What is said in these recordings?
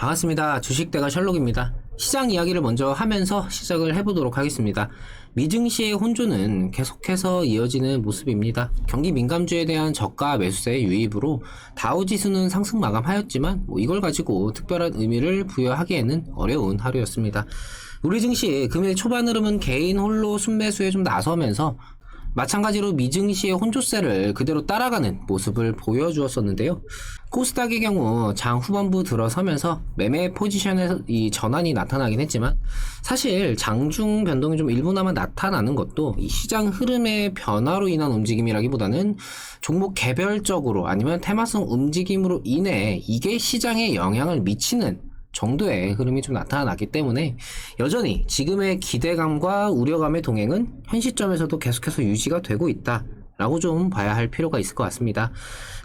반갑습니다. 주식대가 셜록입니다. 시장 이야기를 먼저 하면서 시작을 해보도록 하겠습니다. 미증시의 혼조는 계속해서 이어지는 모습입니다. 경기 민감주에 대한 저가 매수세의 유입으로 다우지수는 상승 마감하였지만 뭐 이걸 가지고 특별한 의미를 부여하기에는 어려운 하루였습니다. 우리 증시 금일 초반 흐름은 개인 홀로 순매수에 좀 나서면서 마찬가지로 미증시의 혼조세를 그대로 따라가는 모습을 보여주었었는데요. 코스닥의 경우 장 후반부 들어서면서 매매 포지션에서 이 전환이 나타나긴 했지만 사실 장중 변동이 좀 일부나마 나타나는 것도 이 시장 흐름의 변화로 인한 움직임이라기보다는 종목 개별적으로 아니면 테마성 움직임으로 인해 이게 시장에 영향을 미치는 정도의 흐름이 좀 나타났기 때문에 여전히 지금의 기대감과 우려감의 동행은 현 시점에서도 계속해서 유지가 되고 있다. 라고 좀 봐야 할 필요가 있을 것 같습니다.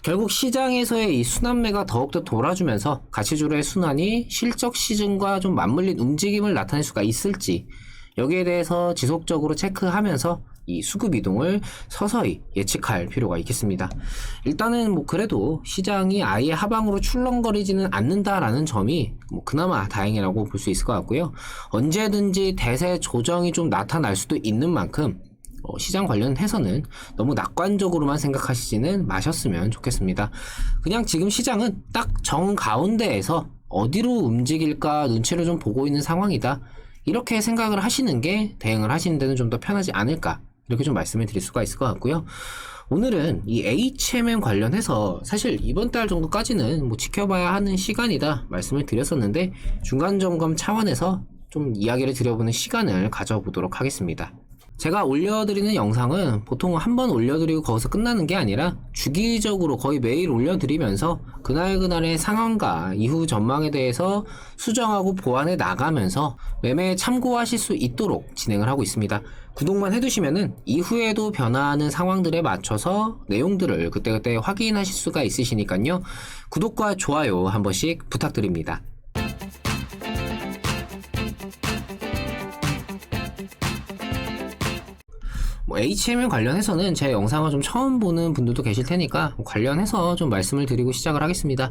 결국 시장에서의 이 순환매가 더욱더 돌아주면서 가치주로의 순환이 실적 시즌과 좀 맞물린 움직임을 나타낼 수가 있을지 여기에 대해서 지속적으로 체크하면서 이 수급 이동을 서서히 예측할 필요가 있겠습니다. 일단은 뭐 그래도 시장이 아예 하방으로 출렁거리지는 않는다라는 점이 뭐 그나마 다행이라고 볼 수 있을 것 같고요. 언제든지 대세 조정이 좀 나타날 수도 있는 만큼 어, 시장 관련해서는 너무 낙관적으로만 생각하시지는 마셨으면 좋겠습니다. 그냥 지금 시장은 딱 정 가운데에서 어디로 움직일까 눈치를 좀 보고 있는 상황이다. 이렇게 생각을 하시는 게 대응을 하시는 데는 좀 더 편하지 않을까 이렇게 좀 말씀을 드릴 수가 있을 것 같고요. 오늘은 이 HMM 관련해서 사실 이번 달 정도까지는 뭐 지켜봐야 하는 시간이다 말씀을 드렸었는데 중간 점검 차원에서 좀 이야기를 드려보는 시간을 가져보도록 하겠습니다. 제가 올려드리는 영상은 보통 한 번 올려드리고 거기서 끝나는 게 아니라 주기적으로 거의 매일 올려드리면서 그날그날의 상황과 이후 전망에 대해서 수정하고 보완해 나가면서 매매에 참고하실 수 있도록 진행을 하고 있습니다. 구독만 해두시면은 이후에도 변화하는 상황들에 맞춰서 내용들을 그때그때 확인하실 수가 있으시니까요. 구독과 좋아요 한 번씩 부탁드립니다. 뭐 HMM 관련해서는 제 영상을 좀 처음 보는 분들도 계실 테니까 뭐 관련해서 좀 말씀을 드리고 시작을 하겠습니다.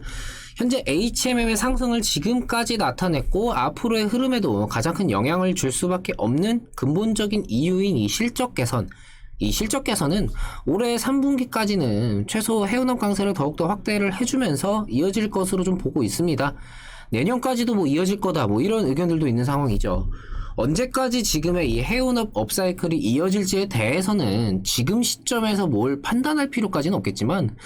현재 HMM의 상승을 지금까지 나타냈고 앞으로의 흐름에도 가장 큰 영향을 줄 수밖에 없는 근본적인 이유인 이 실적 개선. 이 실적 개선은 올해 3분기까지는 최소 해운업 강세를 더욱더 확대를 해주면서 이어질 것으로 좀 보고 있습니다. 내년까지도 뭐 이어질 거다 뭐 이런 의견들도 있는 상황이죠. 언제까지 지금의 이 해운업 업사이클이 이어질지에 대해서는 지금 시점에서 뭘 판단할 필요까지는 없겠지만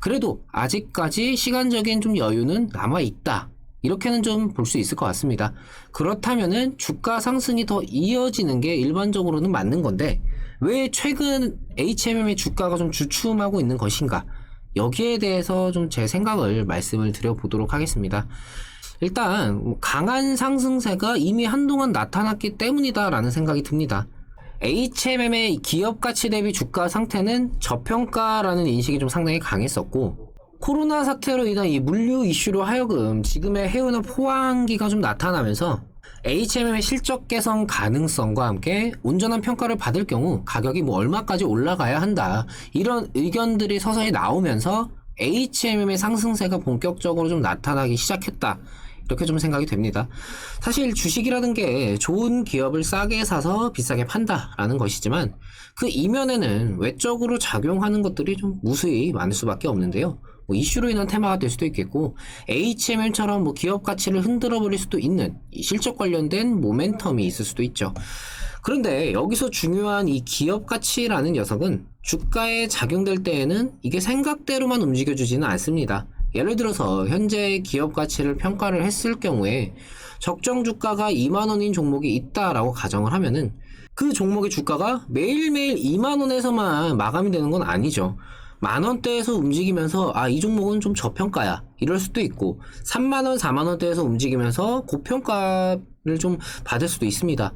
그래도 아직까지 시간적인 좀 여유는 남아 있다. 이렇게는 좀 볼 수 있을 것 같습니다. 그렇다면은 주가 상승이 더 이어지는 게 일반적으로는 맞는 건데 왜 최근 HMM의 주가가 좀 주춤하고 있는 것인가? 여기에 대해서 좀 제 생각을 말씀을 드려보도록 하겠습니다. 일단 강한 상승세가 이미 한동안 나타났기 때문이다라는 생각이 듭니다. HMM의 기업 가치 대비 주가 상태는 저평가라는 인식이 좀 상당히 강했었고 코로나 사태로 인한 이 물류 이슈로 하여금 지금의 해운업 호황기가 좀 나타나면서 HMM의 실적 개선 가능성과 함께 온전한 평가를 받을 경우 가격이 뭐 얼마까지 올라가야 한다 이런 의견들이 서서히 나오면서 HMM의 상승세가 본격적으로 좀 나타나기 시작했다. 이렇게 좀 생각이 됩니다. 사실 주식이라는 게 좋은 기업을 싸게 사서 비싸게 판다라는 것이지만 그 이면에는 외적으로 작용하는 것들이 좀 무수히 많을 수밖에 없는데요. 뭐 이슈로 인한 테마가 될 수도 있겠고 HMM처럼 뭐 기업 가치를 흔들어 버릴 수도 있는 실적 관련된 모멘텀이 있을 수도 있죠. 그런데 여기서 중요한 이 기업 가치라는 녀석은 주가에 작용될 때에는 이게 생각대로만 움직여주지는 않습니다. 예를 들어서 현재 기업 가치를 평가를 했을 경우에 적정 주가가 2만 원인 종목이 있다라고 가정을 하면은 그 종목의 주가가 매일매일 2만 원에서만 마감이 되는 건 아니죠. 만 원대에서 움직이면서 아 이 종목은 좀 저평가야 이럴 수도 있고 3만 원, 4만 원대에서 움직이면서 고평가를 좀 받을 수도 있습니다.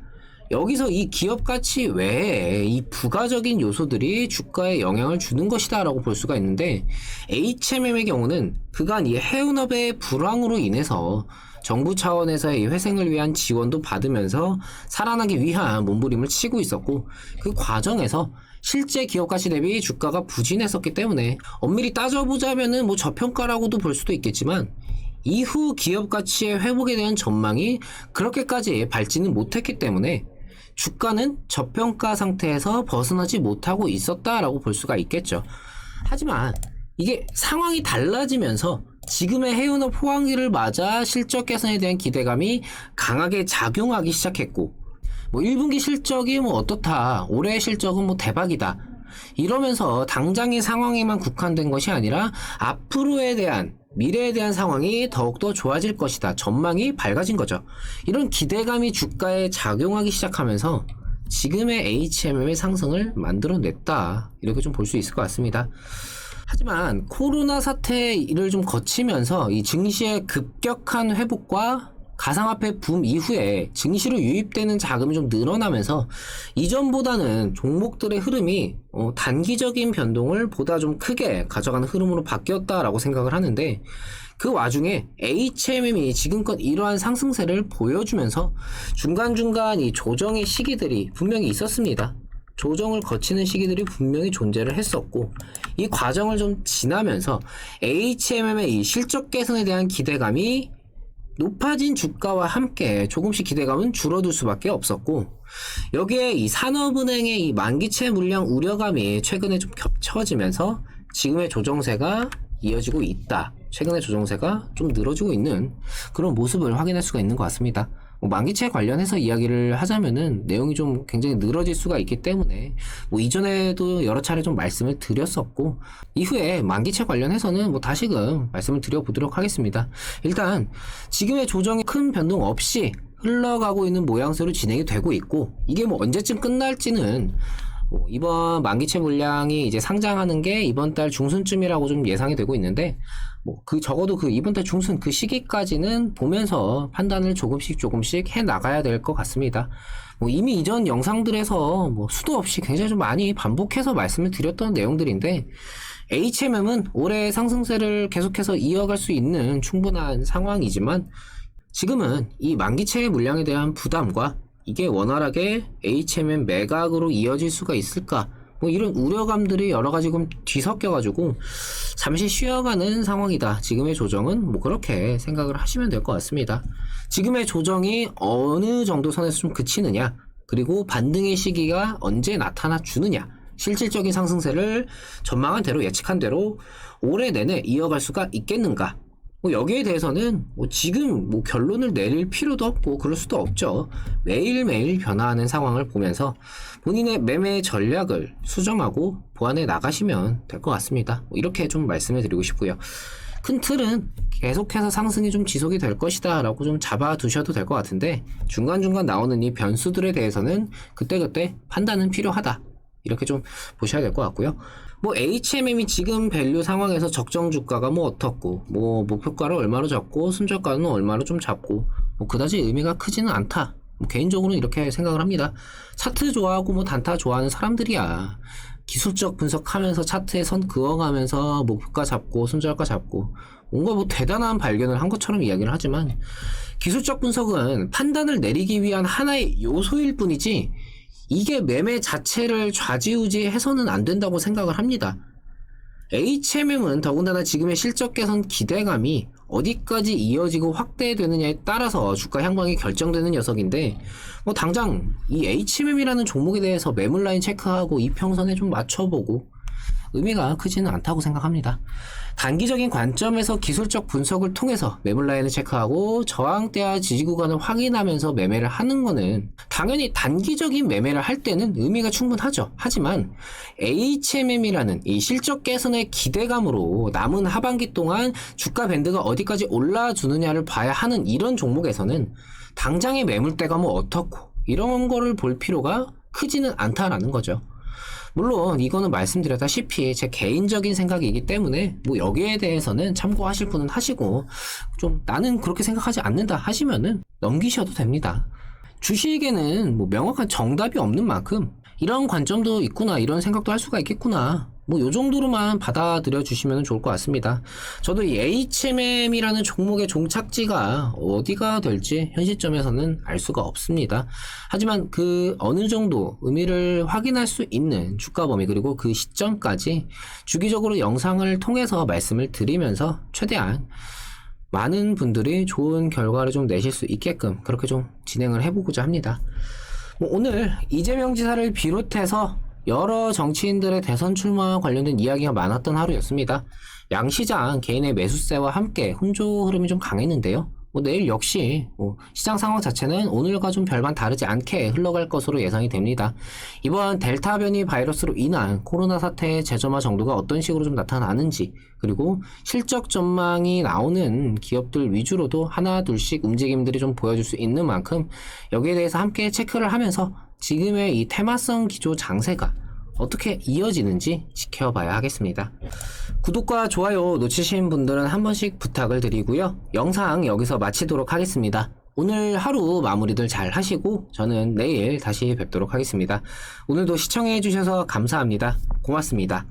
여기서 이 기업 가치 외에 이 부가적인 요소들이 주가에 영향을 주는 것이다라고 볼 수가 있는데 HMM의 경우는 그간 이 해운업의 불황으로 인해서 정부 차원에서의 회생을 위한 지원도 받으면서 살아나기 위한 몸부림을 치고 있었고 그 과정에서 실제 기업 가치 대비 주가가 부진했었기 때문에 엄밀히 따져보자면은 뭐 저평가라고도 볼 수도 있겠지만 이후 기업 가치의 회복에 대한 전망이 그렇게까지 밝지는 못했기 때문에 주가는 저평가 상태에서 벗어나지 못하고 있었다라고 볼 수가 있겠죠. 하지만 이게 상황이 달라지면서 지금의 해운업 호황기를 맞아 실적 개선에 대한 기대감이 강하게 작용하기 시작했고 뭐 1분기 실적이 뭐 어떻다 올해의 실적은 뭐 대박이다 이러면서 당장의 상황에만 국한된 것이 아니라 앞으로에 대한 미래에 대한 상황이 더욱더 좋아질 것이다. 전망이 밝아진 거죠. 이런 기대감이 주가에 작용하기 시작하면서 지금의 HMM의 상승을 만들어냈다. 이렇게 좀 볼 수 있을 것 같습니다. 하지만 코로나 사태를 좀 거치면서 이 증시의 급격한 회복과 가상화폐 붐 이후에 증시로 유입되는 자금이 좀 늘어나면서 이전보다는 종목들의 흐름이 어, 단기적인 변동을 보다 좀 크게 가져가는 흐름으로 바뀌었다라고 생각을 하는데 그 와중에 HMM이 지금껏 이러한 상승세를 보여주면서 중간중간 이 조정의 시기들이 분명히 있었습니다. 조정을 거치는 시기들이 분명히 존재를 했었고 이 과정을 좀 지나면서 HMM의 이 실적 개선에 대한 기대감이 높아진 주가와 함께 조금씩 기대감은 줄어들 수밖에 없었고 여기에 이 산업은행의 이 만기채 물량 우려감이 최근에 좀 겹쳐지면서 지금의 조정세가 이어지고 있다. 최근의 조정세가 좀 늘어지고 있는 그런 모습을 확인할 수가 있는 것 같습니다. 뭐 만기채 관련해서 이야기를 하자면은 내용이 좀 굉장히 늘어질 수가 있기 때문에 뭐 이전에도 여러 차례 좀 말씀을 드렸었고 이후에 만기채 관련해서는 뭐 다시금 말씀을 드려보도록 하겠습니다. 일단 지금의 조정이 큰 변동 없이 흘러가고 있는 모양새로 진행이 되고 있고 이게 뭐 언제쯤 끝날지는 뭐 이번 만기채 물량이 이제 상장하는 게 이번 달 중순쯤이라고 좀 예상이 되고 있는데 뭐 그 적어도 그 이번 달 중순 그 시기까지는 보면서 판단을 조금씩 조금씩 해 나가야 될 것 같습니다. 뭐 이미 이전 영상들에서 뭐 수도 없이 굉장히 좀 많이 반복해서 말씀을 드렸던 내용들인데 HMM은 올해 상승세를 계속해서 이어갈 수 있는 충분한 상황이지만 지금은 이 만기채 물량에 대한 부담과 이게 원활하게 HMM 매각으로 이어질 수가 있을까? 뭐 이런 우려감들이 여러 가지 좀 뒤섞여가지고 잠시 쉬어가는 상황이다. 지금의 조정은 뭐 그렇게 생각을 하시면 될 것 같습니다. 지금의 조정이 어느 정도 선에서 좀 그치느냐, 그리고 반등의 시기가 언제 나타나 주느냐, 실질적인 상승세를 전망한 대로 예측한 대로 올해 내내 이어갈 수가 있겠는가? 뭐 여기에 대해서는 뭐 지금 뭐 결론을 내릴 필요도 없고 그럴 수도 없죠. 매일매일 변화하는 상황을 보면서 본인의 매매 전략을 수정하고 보완해 나가시면 될 것 같습니다. 뭐 이렇게 좀 말씀을 드리고 싶고요. 큰 틀은 계속해서 상승이 좀 지속이 될 것이다 라고 좀 잡아 두셔도 될 것 같은데 중간중간 나오는 이 변수들에 대해서는 그때그때 판단은 필요하다. 이렇게 좀 보셔야 될 것 같고요. 뭐 HMM이 지금 밸류 상황에서 적정 주가가 뭐 어떻고 뭐 목표가를 얼마로 잡고 순저가는 얼마로 좀 잡고 뭐 그다지 의미가 크지는 않다. 뭐 개인적으로는 이렇게 생각을 합니다. 차트 좋아하고 뭐 단타 좋아하는 사람들이야. 기술적 분석하면서 차트에 선 그어가면서 목표가 잡고 순저가 잡고 뭔가 뭐 대단한 발견을 한 것처럼 이야기를 하지만 기술적 분석은 판단을 내리기 위한 하나의 요소일 뿐이지 이게 매매 자체를 좌지우지해서는 안 된다고 생각을 합니다. HMM은 더군다나 지금의 실적 개선 기대감이 어디까지 이어지고 확대되느냐에 따라서 주가 향방이 결정되는 녀석인데 뭐 당장 이 HMM이라는 종목에 대해서 매물 라인 체크하고 이평선에 좀 맞춰보고 의미가 크지는 않다고 생각합니다. 단기적인 관점에서 기술적 분석을 통해서 매물 라인을 체크하고 저항대와 지지 구간을 확인하면서 매매를 하는 거는 당연히 단기적인 매매를 할 때는 의미가 충분하죠. 하지만 HMM이라는 이 실적 개선의 기대감으로 남은 하반기 동안 주가 밴드가 어디까지 올라주느냐를 봐야 하는 이런 종목에서는 당장의 매물대가 뭐 어떻고 이런 거를 볼 필요가 크지는 않다라는 거죠. 물론 이거는 말씀드렸다시피 제 개인적인 생각이기 때문에 뭐 여기에 대해서는 참고하실 분은 하시고 좀 나는 그렇게 생각하지 않는다 하시면은 넘기셔도 됩니다. 주식에는 뭐 명확한 정답이 없는 만큼 이런 관점도 있구나 이런 생각도 할 수가 있겠구나 뭐 요 정도로만 받아들여 주시면 좋을 것 같습니다. 저도 이 HMM이라는 종목의 종착지가 어디가 될지 현 시점에서는 알 수가 없습니다. 하지만 그 어느 정도 의미를 확인할 수 있는 주가 범위 그리고 그 시점까지 주기적으로 영상을 통해서 말씀을 드리면서 최대한 많은 분들이 좋은 결과를 좀 내실 수 있게끔 그렇게 좀 진행을 해보고자 합니다. 뭐 오늘 이재명 지사를 비롯해서 여러 정치인들의 대선 출마와 관련된 이야기가 많았던 하루였습니다. 양 시장 개인의 매수세와 함께 혼조 흐름이 좀 강했는데요. 뭐 내일 역시 뭐 시장 상황 자체는 오늘과 좀 별반 다르지 않게 흘러갈 것으로 예상이 됩니다. 이번 델타 변이 바이러스로 인한 코로나 사태의 재점화 정도가 어떤 식으로 좀 나타나는지 그리고 실적 전망이 나오는 기업들 위주로도 하나 둘씩 움직임들이 좀 보여줄 수 있는 만큼 여기에 대해서 함께 체크를 하면서 지금의 이 테마성 기조 장세가 어떻게 이어지는지 지켜봐야 하겠습니다. 구독과 좋아요 놓치신 분들은 한 번씩 부탁을 드리고요. 영상 여기서 마치도록 하겠습니다. 오늘 하루 마무리들 잘 하시고 저는 내일 다시 뵙도록 하겠습니다. 오늘도 시청해 주셔서 감사합니다. 고맙습니다.